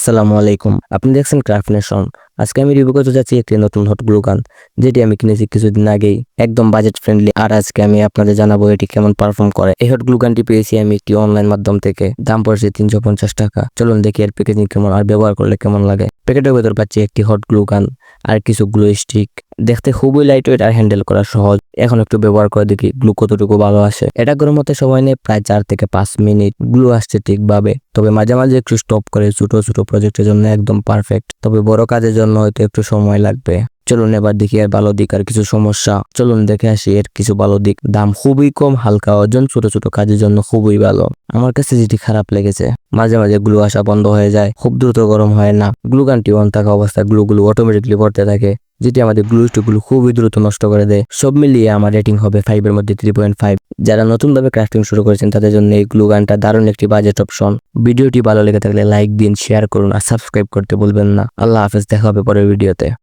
আসসালামু আলাইকুম। আপনি দেখছেন ক্রাফট নেশন। আজকে আমি রিভিউ করতে যাচ্ছি একটি নতুন হট গ্লু গান যেটি আমি কিনেছি কিছুদিন আগেই। একদম বাজেট ফ্রেন্ডলি আর আজকে আমি আপনাদের জানাব এটি কেমন পারফর্ম করে। এই হট গ্লু গানটি পেয়েছি আমি একটি অনলাইন মাধ্যম থেকে। দাম পড়েছে তিনশো পঞ্চাশ টাকা। চলুন দেখি এর প্যাকেজিং কেমন আর ব্যবহার করলে কেমন লাগে। প্যাকেটের ভেতর পাচ্ছি একটি হট গ্লু গান আর কিছু গ্লু স্টিক দেখতে খুবই লাইট ওয়েট আর হ্যান্ডেল করা সহজ। এখন একটু ব্যবহার করে দেখি গ্লু কতটুকু ভালো আসে। এটা গরম হতে সময় নেই প্রায় চার থেকে পাঁচ মিনিট গ্লু আসছে ঠিকভাবে। তবে মাঝে মাঝে একটু স্টপ করে ছোট ছোট প্রজেক্টের জন্য একদম পারফেক্ট তবে বড় কাজের জন্য হয়তো একটু সময় লাগবে। চলুন এবার দেখি এর ভালো দিক আর কিছু সমস্যা। চলুন দেখে আসি এর কিছু ভালো দিক। দাম খুবই কম, হালকা ওজন, ছোট ছোট কাজের জন্য খুবই ভালো। আমার কাছে যেটি খারাপ লেগেছে, মাঝে মাঝে গ্লু আসা বন্ধ হয়ে যায়, খুব দ্রুত গরম হয় না। গ্লু গানটি অন থাকা অবস্থায় গ্লু গুলো অটোমেটিকলি পড়তে থাকে, যেটি আমাদের গ্লু গুলো খুবই দ্রুত নষ্ট করে দেয়। সব মিলিয়ে আমার রেটিং হবে ফাইভ এর মধ্যে থ্রি পয়েন্ট ফাইভ যারা নতুনভাবে ক্রাফটিং শুরু করেছেন, তাদের জন্য এই গ্লু গানটা দারুণ একটি বাজেট অপশন ভিডিওটি ভালো লেগে থাকলে লাইক দিন শেয়ার করুন আর সাবস্ক্রাইব করতে ভুলবেন না। আল্লাহ হাফেজ, দেখা হবে পরের ভিডিওতে